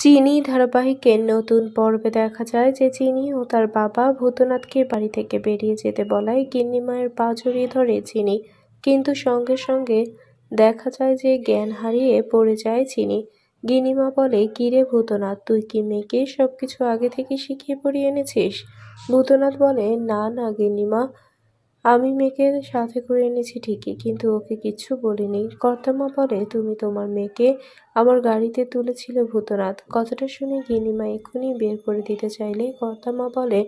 চিনি ধারাবাহিকের নতুন পর্বে দেখা যায় যে চিনি ও তার বাবা ভূতনাথকে বাড়ি থেকে বেরিয়ে যেতে বলায় গিন্নিমায়ের পা জড়িয়ে ধরে চিনি। কিন্তু সঙ্গে সঙ্গে দেখা যায় যে জ্ঞান হারিয়ে পড়ে যায় চিনি। গিন্নিমা বলে, কিরে ভূতনাথ, তুই কি মেয়েকে সব কিছু আগে থেকে শিখিয়ে পড়িয়ে এনেছিস? ভূতনাথ বলে, না না গিন্নিমা আমি মেয়েকে সাথে করে এনেছি ঠিকই, কিন্তু ওকে কিচ্ছু বলিনি। কর্তামা বলে, তুমি তোমার মেয়েকে আমার গাড়িতে তুলেছিলে ভূতনাথ। কথাটা শুনে গিনিমা এক্ষুনি বের করে দিতে চাইলে কর্তামা বলে,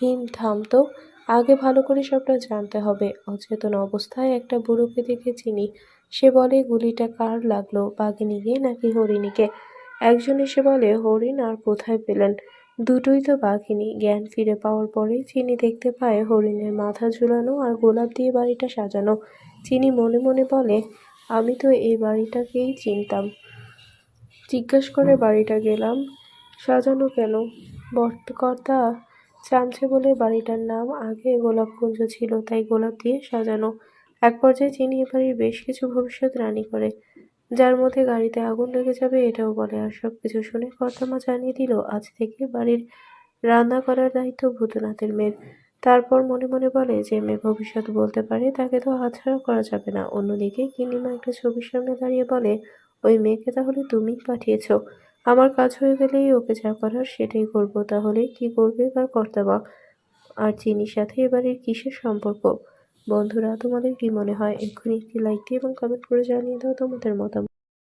হিম, থাম তো। আগে ভালো করে সবটা জানতে হবে। অচেতন অবস্থায় একটা বুড়োকে দেখে চিনি। সে বলে, গুলিটা কার লাগল? বাঘিনীকে নাকি হরিণীকে? একজন এসে বলে, হরিণ আর কোথায় পেলেন? দুটোই তো বাঘিনী। জ্ঞান ফিরে পাওয়ার পরে চিনি দেখতে পায় হরিণের মাথা ঝুলানো আর গোলাপ দিয়ে বাড়িটা সাজানো। চিনি মনে মনে বলে, আমি তো এই বাড়িটাকেই চিনতাম। জিজ্ঞেস করে বাড়িটা গেলাম। সাজানো কেন? বর্তকর্তা চামছে বলে বাড়িটার নাম আগে গোলাপকুঞ্জ ছিল, তাই গোলাপ দিয়ে সাজানো। এক পর্যায়ে চিনি এ বাড়ির বেশ কিছু ভবিষ্যৎ রানী করে। যার মধ্যে গাড়িতে আগুন লেগে যাবে এটাও বলে। আর সব কিছু শুনে কর্তামা জানিয়ে দিল, আজ থেকে বাড়ির রান্না করার দায়িত্ব ভূতনাথের মেয়ের। তারপর মনে মনে বলে, যে মেয়ে ভবিষ্যৎ বলতে পারে তাকে তো হাতছাড়া করা যাবে না। অন্যদিকে কিনিমা একটা ছবির সামনে দাঁড়িয়ে বলে, ওই মেয়েকে তাহলে তুমিই পাঠিয়েছ। আমার কাজ হয়ে গেলেই ওকে যা করার সেটাই করব। তাহলে কি করবে এবার কর্তাবা আর চিনির সাথে এবারের কিসের সম্পর্ক? বন্ধুরা, তোমাদের কি মনে হয়? এক্ষুনি একটি লাইক দিয়ে এবং কমেন্ট করে জানিয়ে দাও তোমাদের মতামত।